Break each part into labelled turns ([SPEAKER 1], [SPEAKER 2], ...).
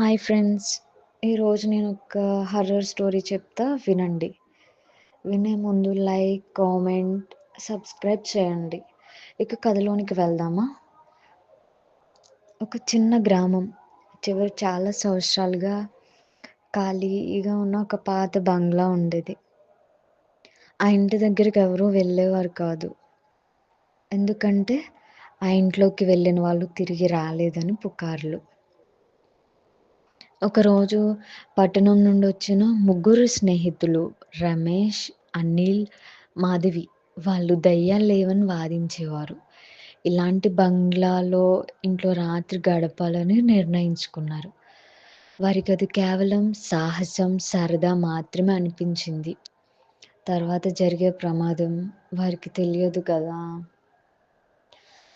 [SPEAKER 1] Hi friends. ఈరోజు నేను ఒక హర్రర్ స్టోరీ చెప్తా వినండి. వినే ముందు లైక్ కామెంట్ సబ్స్క్రైబ్ చేయండి. ఇక కథలోనికి వెళ్దామా? ఒక చిన్న గ్రామం. చివరి చాలా సంవత్సరాలుగా ఖాళీగా ఉన్న ఒక పాత బంగ్లా ఉండేది. ఆ ఇంటి దగ్గరికి ఎవరూ వెళ్ళేవారు కాదు. ఎందుకంటే ఆ ఇంట్లోకి వెళ్ళిన వాళ్ళు తిరిగి రాలేదని పుకార్లు. ఒకరోజు పట్టణం నుండి వచ్చిన ముగ్గురు స్నేహితులు రమేష్ అనిల్ మాధవి వాళ్ళు దయ్యాలు లేవని వాదించేవారు. ఇలాంటి బంగ్లాలో ఇంట్లో రాత్రి గడపాలని నిర్ణయించుకున్నారు. వారికి అది కేవలం సాహసం సరదా మాత్రమే అనిపించింది. తర్వాత జరిగే ప్రమాదం వారికి తెలియదు కదా.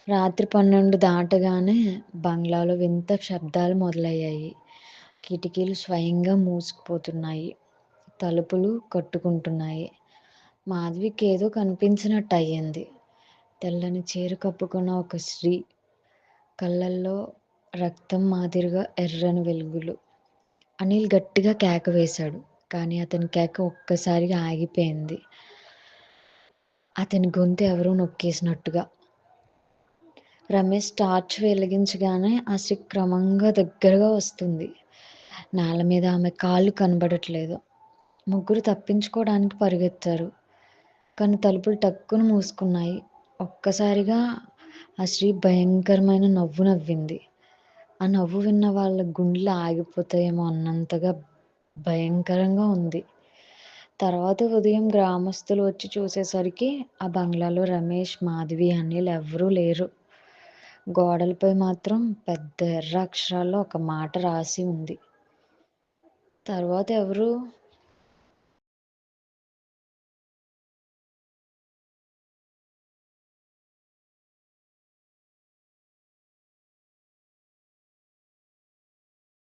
[SPEAKER 1] రాత్రి పన్నెండు దాటగానే బంగ్లాలో వింత శబ్దాలు మొదలయ్యాయి. కిటికీలు స్వయంగా మూసుకుపోతున్నాయి. తలుపులు కట్టుకుంటున్నాయి. మాధవికి ఏదో కనిపించినట్టు అయ్యింది తెల్లని చీర కప్పుకున్న ఒక స్త్రీ. కళ్ళల్లో రక్తం మాదిరిగా ఎర్రని వెలుగులు. అనిల్ గట్టిగా కేక వేశాడు. కానీ అతని కేక ఒక్కసారిగా ఆగిపోయింది. అతని గొంతు ఎవరో నొక్కేసినట్టుగా. రమేష్ టార్చ్ వెలిగించగానే ఆ స్త్రీ క్రమంగా దగ్గరగా వస్తుంది. నేల మీద ఆమె కాళ్ళు కనబడట్లేదు. ముగ్గురు తప్పించుకోవడానికి పరిగెత్తారు. కానీ తలుపులు టక్కును మూసుకున్నాయి. ఒక్కసారిగా ఆ స్త్రీ భయంకరమైన నవ్వు నవ్వింది. ఆ నవ్వు విన్న వాళ్ళ గుండెలు ఆగిపోతాయేమో అన్నంతగా భయంకరంగా ఉంది. తర్వాత ఉదయం గ్రామస్తులు వచ్చి చూసేసరికి ఆ బంగ్లాలో రమేష్ మాధవి అనిల్ ఎవరూ లేరు. గోడలపై మాత్రం పెద్ద ఎర్ర అక్షరాల్లో ఒక మాట రాసి ఉంది. తర్వాత ఎవరు?